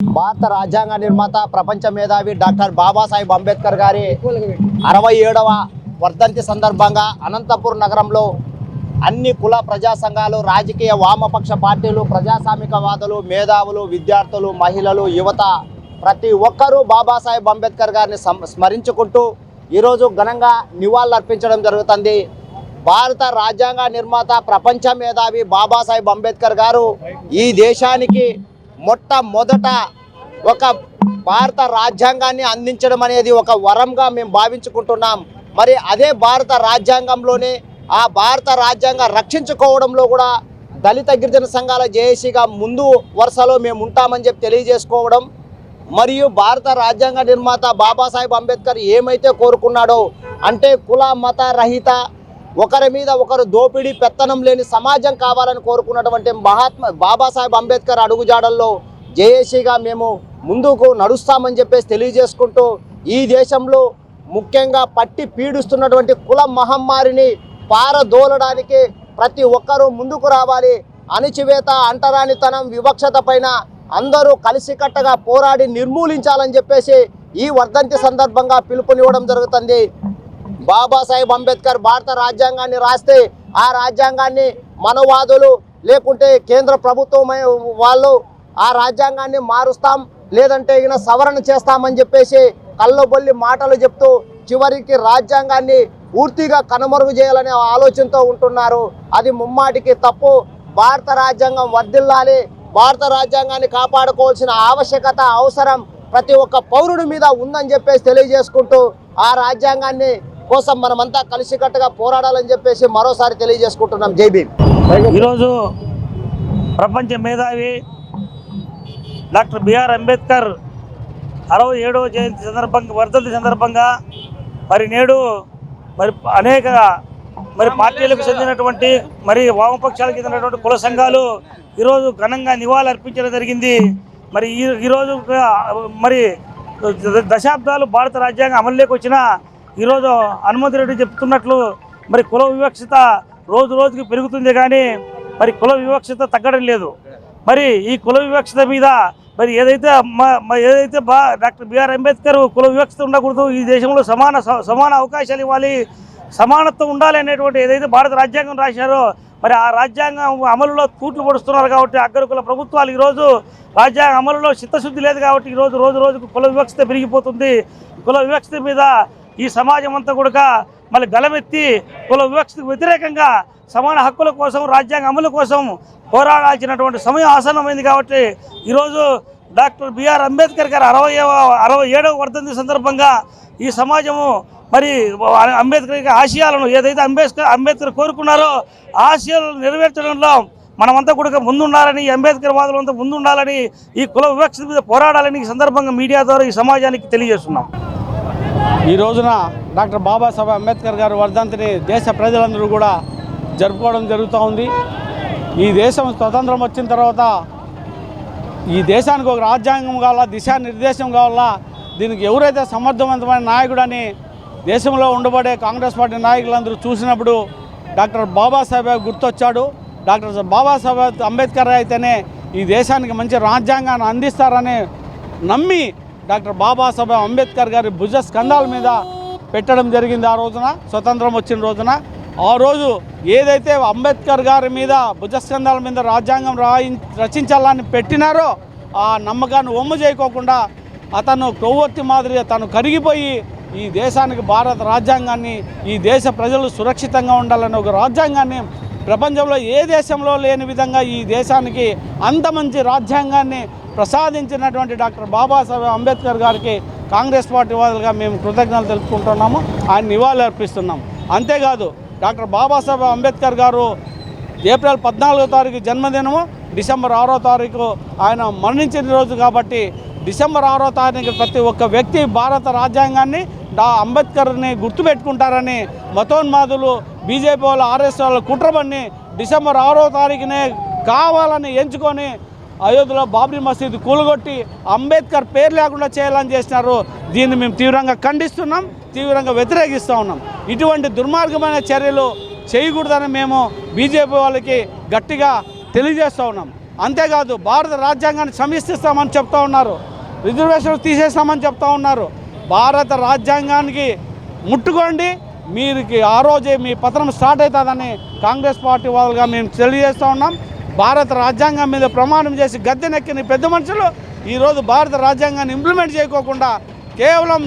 భారత రాజ్యాంగ నిర్మాత ప్రపంచ మేధావి డాక్టర్ బాబాసాహెబ్ అంబేద్కర్ గారి అరవై ఏడవ వర్ధంతి సందర్భంగా అనంతపూర్ నగరంలో అన్ని కుల ప్రజా సంఘాలు రాజకీయ వామపక్ష పార్టీలు ప్రజాస్వామికవాదులు మేధావులు విద్యార్థులు మహిళలు యువత ప్రతి ఒక్కరూ బాబాసాహెబ్ అంబేద్కర్ గారిని స్మరించుకుంటూ ఈరోజు ఘనంగా నివాళులర్పించడం జరుగుతుంది. భారత రాజ్యాంగ నిర్మాత ప్రపంచ మేధావి బాబాసాహెబ్ అంబేద్కర్ గారు ఈ దేశానికి మొట్టమొదట ఒక భారత రాజ్యాంగాన్ని అందించడం అనేది ఒక వరంగా మేము భావించుకుంటున్నాం. మరి అదే భారత రాజ్యాంగంలోనే ఆ భారత రాజ్యాంగ రక్షించుకోవడంలో కూడా దళిత గిరిజన సంఘాల జేఏసీగా ముందు వరుసలో మేము ఉంటామని చెప్పి తెలియజేసుకోవడం మరియు భారత రాజ్యాంగ నిర్మాత బాబాసాహెబ్ అంబేద్కర్ ఏమైతే కోరుకున్నాడో అంటే కుల మత రహిత ఒకరి మీద ఒకరు దోపిడీ పెత్తనం లేని సమాజం కావాలని కోరుకున్నటువంటి మహాత్మా బాబాసాహెబ్ అంబేద్కర్ అడుగుజాడల్లో జేఏసీగా మేము ముందుకు నడుస్తామని చెప్పేసి తెలియజేసుకుంటూ ఈ దేశంలో ముఖ్యంగా పట్టి పీడిస్తున్నటువంటి కుల మహమ్మారిని పారదోలడానికి ప్రతి ఒక్కరూ ముందుకు రావాలి. అణిచివేత అంటరానితనం వివక్షత పైన అందరూ కలిసికట్టగా పోరాడి నిర్మూలించాలని చెప్పేసి ఈ వర్ధంతి సందర్భంగా పిలుపునివ్వడం జరుగుతుంది. బాబాసాహెబ్ అంబేద్కర్ భారత రాజ్యాంగాన్ని రాస్తే ఆ రాజ్యాంగాన్ని మనవాదులు లేకుంటే కేంద్ర ప్రభుత్వం వాళ్ళు ఆ రాజ్యాంగాన్ని మారుస్తాం లేదంటే ఈయన సవరణ చేస్తామని చెప్పేసి కళ్ళబొల్లి మాటలు చెప్తూ చివరికి రాజ్యాంగాన్ని పూర్తిగా కనుమరుగు చేయాలనే ఆలోచనతో ఉంటున్నారు. అది ముమ్మాటికి తప్పు. భారత రాజ్యాంగం వర్ధిల్లాలి. భారత రాజ్యాంగాన్ని కాపాడుకోవాల్సిన ఆవశ్యకత అవసరం ప్రతి ఒక్క పౌరుడి మీద ఉందని చెప్పేసి తెలియజేసుకుంటూ ఆ రాజ్యాంగాన్ని కోసం మనమంతా కలిసికట్టుగా పోరాడాలని చెప్పేసి మరోసారి తెలియజేసుకుంటున్నాం. జై భీమ్. ఈరోజు ప్రపంచ మేధావి డాక్టర్ బిఆర్ అంబేద్కర్ అరవై ఏడవ జయంతి సందర్భంగా వర్ధంతి సందర్భంగా మరి నేడు మరి అనేక మరి పార్టీలకు చెందినటువంటి మరి వామపక్షాలకు చెందినటువంటి కుల సంఘాలు ఈరోజు ఘనంగా నివాళులు అర్పించడం జరిగింది. మరి ఈ ఈరోజు మరి దశాబ్దాలు భారత రాజ్యాంగం అమలులోకి వచ్చిన ఈరోజు హనుమంత్ రెడ్డి చెప్తున్నట్లు మరి కుల వివక్షత రోజు రోజుకి పెరుగుతుంది కానీ మరి కుల వివక్షత తగ్గడం లేదు. మరి ఈ కుల వివక్షత మీద మరి ఏదైతే ఏదైతే బా డాక్టర్ బిఆర్ అంబేద్కర్ కుల వివక్షత ఉండకూడదు ఈ దేశంలో సమాన స- సమాన అవకాశాలు ఇవ్వాలి సమానత్వం ఉండాలి అనేటువంటి ఏదైతే భారత రాజ్యాంగం రాశారో మరి ఆ రాజ్యాంగం అమలులో తూట్లు పడుస్తున్నారు కాబట్టి అగ్రకుల ప్రభుత్వాలు ఈరోజు రాజ్యాంగ అమలులో చిత్తశుద్ధి లేదు కాబట్టి ఈరోజు రోజు రోజుకు కుల వివక్షత పెరిగిపోతుంది. కుల వివక్షత మీద ఈ సమాజం అంతా కూడా మళ్ళీ గలమెత్తి కుల వివక్షతకు వ్యతిరేకంగా సమాన హక్కుల కోసం రాజ్యాంగ అమలు కోసం పోరాడాల్సినటువంటి సమయం ఆసన్నమైంది కాబట్టి ఈరోజు డాక్టర్ బిఆర్ అంబేద్కర్ గారు అరవై అరవై ఏడవ వర్ధంతి సందర్భంగా ఈ సమాజము మరి అంబేద్కర్ ఆశయాలను ఏదైతే అంబేద్కర్ అంబేద్కర్ కోరుకున్నారో ఆశయాలను నెరవేర్చడంలో మనమంతా కూడా ముందుండాలని అంబేద్కర్ వాదులంతా ముందుండాలని ఈ కుల వివక్షత మీద పోరాడాలని ఈ సందర్భంగా మీడియా ద్వారా ఈ సమాజానికి తెలియజేస్తున్నాం. ఈ రోజున డాక్టర్ బాబాసాహెబ్ అంబేద్కర్ గారు వర్ధంతిని దేశ ప్రజలందరూ కూడా జరుపుకోవడం జరుగుతూ ఉంది. ఈ దేశం స్వతంత్రం వచ్చిన తర్వాత ఈ దేశానికి ఒక రాజ్యాంగం కావాలా దిశానిర్దేశం కావాలా దీనికి ఎవరైతే సమర్థవంతమైన నాయకుడని దేశంలో ఉండబడే కాంగ్రెస్ పార్టీ నాయకులందరూ చూసినప్పుడు డాక్టర్ బాబాసాహెబ్ గుర్తొచ్చాడు. డాక్టర్ బాబాసాహెబ్ అంబేద్కర్ అయితేనే ఈ దేశానికి మంచి రాజ్యాంగాన్ని అందిస్తారని నమ్మి డాక్టర్ బాబాసాహెబ్ అంబేద్కర్ గారి భుజ స్కంధాల మీద పెట్టడం జరిగింది ఆ రోజున స్వతంత్రం వచ్చిన రోజున. ఆ రోజు ఏదైతే అంబేద్కర్ గారి మీద భుజస్కంధాల మీద రాజ్యాంగం రాయి రచించాలని పెట్టినారో ఆ నమ్మకాన్ని ఒమ్ము చేయకోకుండా అతను కొవ్వొత్తి మాదిరిగా తను కరిగిపోయి ఈ దేశానికి భారత రాజ్యాంగాన్ని ఈ దేశ ప్రజలు సురక్షితంగా ఉండాలని ఒక రాజ్యాంగాన్ని ప్రపంచంలో ఏ దేశంలో లేని విధంగా ఈ దేశానికి అంత మంచి రాజ్యాంగాన్ని ప్రసాదించినటువంటి డాక్టర్ బాబాసాహెబ్ అంబేద్కర్ గారికి కాంగ్రెస్ పార్టీ వాదులుగా మేము కృతజ్ఞతలు తెలుపుకుంటున్నాము. ఆయన నివాళులు అర్పిస్తున్నాం అంతేకాదు డాక్టర్ బాబాసాహెబ్ అంబేద్కర్ గారు ఏప్రిల్ పద్నాలుగో తారీఖు జన్మదినము. డిసెంబర్ ఆరో తారీఖు ఆయన మరణించిన రోజు కాబట్టి డిసెంబర్ ఆరో తారీఖు ప్రతి ఒక్క వ్యక్తి భారత రాజ్యాంగాన్ని డా అంబేద్కర్ని గుర్తుపెట్టుకుంటారని మతోన్మాదులు బీజేపీ వాళ్ళు ఆర్ఎస్ వాళ్ళు కుట్రబన్ని డిసెంబర్ ఆరో తారీఖునే కావాలని ఎంచుకొని అయోధ్యలో బాబ్రీ మసీదు కూలగొట్టి అంబేద్కర్ పేరు లేకుండా చేయాలని చేసినారు. దీన్ని మేము తీవ్రంగా ఖండిస్తున్నాం తీవ్రంగా వ్యతిరేకిస్తూ ఉన్నాం. ఇటువంటి దుర్మార్గమైన చర్యలు చేయకూడదని మేము బీజేపీ వాళ్ళకి గట్టిగా తెలియజేస్తూ ఉన్నాం. అంతేకాదు భారత రాజ్యాంగాన్ని సమీక్షిస్తామని చెప్తా ఉన్నారు. రిజర్వేషన్లు తీసేస్తామని చెప్తా ఉన్నారు. భారత రాజ్యాంగానికి ముట్టుకోండి మీరుకి ఆ రోజే మీ పతనం స్టార్ట్ అవుతుందని కాంగ్రెస్ పార్టీ వాళ్ళుగా మేము తెలియజేస్తూ ఉన్నాం. భారత రాజ్యాంగం మీద ప్రమాణం చేసి గద్దెనెక్కిన పెద్ద మనుషులు ఈరోజు భారత రాజ్యాంగాన్ని ఇంప్లిమెంట్ చేయకోకుండా కేవలం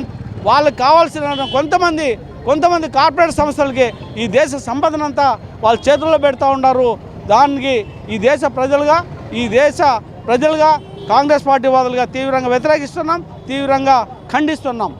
వాళ్ళకి కావాల్సిన కొంతమంది కొంతమంది కార్పొరేట్ సంస్థలకి ఈ దేశ సంపదనంతా వాళ్ళ చేతుల్లో పెడతా ఉన్నారు. దానికి ఈ దేశ ప్రజలుగా ఈ దేశ ప్రజలుగా కాంగ్రెస్ పార్టీ వాదులుగా తీవ్రంగా వ్యతిరేకిస్తున్నాం తీవ్రంగా ఖండిస్తున్నాం.